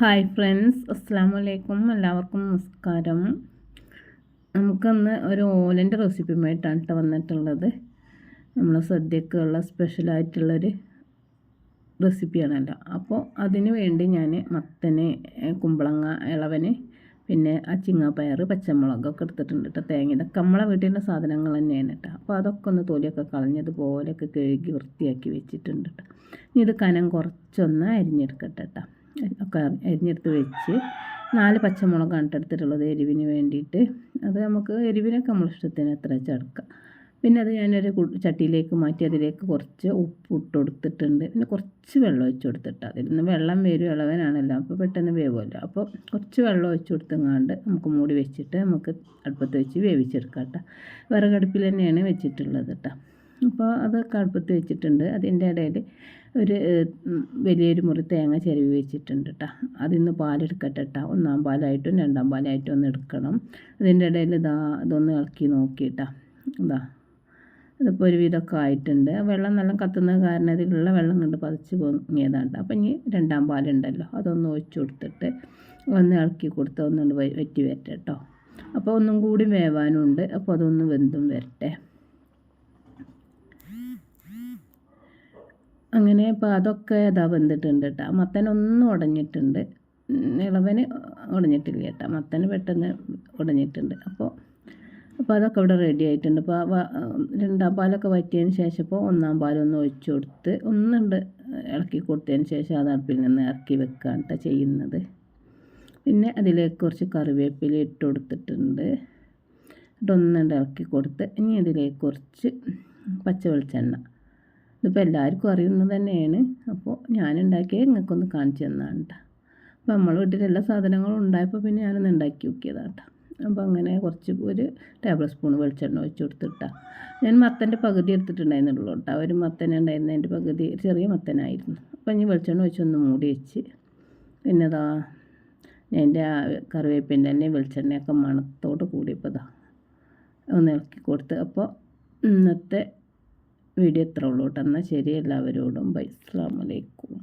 Hi friends അസ്സാം വലൈക്കും എല്ലാവർക്കും നമസ്കാരം. നമുക്കന്ന് ഒരു ഓലന്റെ റെസിപ്പിയുമായിട്ടാണ് കേട്ടോ വന്നിട്ടുള്ളത്. നമ്മളെ സദ്യക്കുള്ള സ്പെഷ്യലായിട്ടുള്ളൊരു റെസിപ്പിയാണല്ലോ. അപ്പോൾ അതിന് വേണ്ടി ഞാൻ മത്തന് കുമ്പളങ്ങ ഇളവന് പിന്നെ ആ ചിങ്ങാപ്പയർ പച്ചമുളകൊക്കെ എടുത്തിട്ടുണ്ട് കേട്ടോ തേങ്ങ. ഇതൊക്കെ നമ്മളെ വീട്ടിലെ സാധനങ്ങൾ തന്നെയാണ് കേട്ടോ അപ്പോൾ അതൊക്കെ ഒന്ന് തൊലിയൊക്കെ കളഞ്ഞതുപോലെയൊക്കെ കഴുകി വൃത്തിയാക്കി വെച്ചിട്ടുണ്ട് കേട്ടോ ഇനി ഇത് കനം കുറച്ചൊന്ന് അരിഞ്ഞെടുക്കട്ടെ കേട്ടോ ഒക്കെ അരിഞ്ഞെടുത്ത് വെച്ച് നാല് പച്ചമുളകാണ് എടുത്തിട്ടുള്ളത് എരിവിന് വേണ്ടിയിട്ട്. അത് നമുക്ക് എരിവിനൊക്കെ നമ്മൾ ഇഷ്ടത്തിന് എത്ര ചേർക്കാം പിന്നെ അത് ഞാനൊരു ചട്ടിയിലേക്ക് മാറ്റി അതിലേക്ക് കുറച്ച് ഉപ്പ് ഇട്ട് കൊടുത്തിട്ടുണ്ട്. പിന്നെ കുറച്ച് വെള്ളം ഒഴിച്ച് കൊടുത്തിട്ട് അതിൽ നിന്ന് വെള്ളം വരും ഇളവനാണല്ലോ. അപ്പോൾ പെട്ടെന്ന് വേവുമല്ലോ. അപ്പോൾ കുറച്ച് വെള്ളം ഒഴിച്ച് കൊടുത്തങ്ങാണ്ട് നമുക്ക് മൂടി വെച്ചിട്ട് നമുക്ക് അടുപ്പത്ത് വെച്ച് വേവിച്ചെടുക്കാം കേട്ടോ. വിറകടുപ്പിൽ തന്നെയാണ് വെച്ചിട്ടുള്ളത് കേട്ടോ. അപ്പോൾ അത് കടുപ്പത്ത് വെച്ചിട്ടുണ്ട്. അതിന്റെ ഇടയിൽ ഒരു വലിയൊരു മുറി തേങ്ങ ചിരവി വെച്ചിട്ടുണ്ട് കേട്ടോ. അതിൽ നിന്ന് പാലെടുക്കട്ടെ കേട്ടോ. ഒന്നാം പാലായിട്ടും രണ്ടാം പാലായിട്ടും ഒന്ന് എടുക്കണം. അതിന്റെ ഇടയിൽ ഇതാ ഇതൊന്ന് ഇളക്കി നോക്കിയിട്ടാ ഇതാ ഇതിപ്പോൾ ഒരു വിധമൊക്കെ ആയിട്ടുണ്ട് വെള്ളം നല്ല കത്തുന്ന കാരണം ഇതിലുള്ള വെള്ളം കൊണ്ട് പതിച്ച് പൊങ്ങിയതാണ് അപ്പം ഇനി രണ്ടാം പാലുണ്ടല്ലോ. അതൊന്ന് ഒഴിച്ചു കൊടുത്തിട്ട് ഒന്ന് ഇളക്കി കൊടുത്ത് ഒന്നുകൊണ്ട് വറ്റി വരട്ടെ കേട്ടോ. അപ്പോൾ ഒന്നും കൂടി വേവാനുണ്ട്. അപ്പോൾ അതൊന്ന് വെന്തും വരട്ടെ. അങ്ങനെ ഇപ്പോൾ അതൊക്കെ ഇതാ വെന്തിട്ടുണ്ട് കേട്ടോ. മത്തനൊന്നും ഉടഞ്ഞിട്ടുണ്ട്. ഇളവന് ഉടഞ്ഞിട്ടില്ല കേട്ടോ. മത്തന് പെട്ടെന്ന് ഉടഞ്ഞിട്ടുണ്ട്. അപ്പോൾ അപ്പോൾ അതൊക്കെ ഇവിടെ റെഡി ആയിട്ടുണ്ട്. അപ്പോൾ രണ്ടാം പാലൊക്കെ വറ്റിയതിന് ശേഷം ഇപ്പോൾ ഒന്നാം പാലൊന്ന് ഒഴിച്ചു കൊടുത്ത് ഒന്നുണ്ട് ഇളക്കി കൊടുത്തതിന് ശേഷം അത് അടുപ്പിൽ നിന്ന് ഇറക്കി വെക്കുകയാണ് കേട്ടോ ചെയ്യുന്നത്. പിന്നെ അതിലേക്ക് കുറച്ച് കറിവേപ്പില ഇട്ട് കൊടുത്തിട്ടുണ്ട്. ഇട്ടൊന്നുണ്ട് ഇളക്കി കൊടുത്ത് ഇനി അതിലേക്ക് കുറച്ച് പച്ച വെളിച്ചെണ്ണ ഇതിപ്പോൾ എല്ലാവർക്കും അറിയുന്നത് തന്നെയാണ്. അപ്പോൾ ഞാനുണ്ടാക്കിയത് നിങ്ങൾക്കൊന്ന് കാണിച്ചു തന്നാണ് കേട്ടോ അപ്പോൾ നമ്മൾ വീട്ടിൽ എല്ലാ സാധനങ്ങളും ഉണ്ടായപ്പോൾ പിന്നെ ഞാനൊന്ന് ഉണ്ടാക്കി നോക്കിയതാണ് കേട്ടോ അപ്പോൾ അങ്ങനെ കുറച്ച് ഒരു ടേബിൾ സ്പൂൺ വെളിച്ചെണ്ണ ഒഴിച്ച് കൊടുത്തിട്ടാണ് ഞാൻ മത്തന്റെ പകുതി എടുത്തിട്ടുണ്ടായിരുന്നുള്ളൂ കേട്ടോ ഒരു മത്തന ഉണ്ടായിരുന്നതിന്റെ പകുതി ചെറിയ മത്തനായിരുന്നു. അപ്പോൾ ഇനി വെളിച്ചെണ്ണ ഒഴിച്ചൊന്ന് മൂടി വെച്ച്. പിന്നെ അതാ എന്റെ ആ കറിവേപ്പിന്റെ തന്നെ വെളിച്ചെണ്ണയൊക്കെ മണത്തോട് കൂടിയപ്പോൾ ഇതാ ഒന്ന് ഇളക്കി കൊടുത്ത്. അപ്പോൾ ഇന്നത്തെ വീഡിയോ എത്ര ഉള്ളൂ കേട്ടോ. എന്നാൽ ശരി എല്ലാവരോടും ബൈ. അസ്സാം വലൈക്കും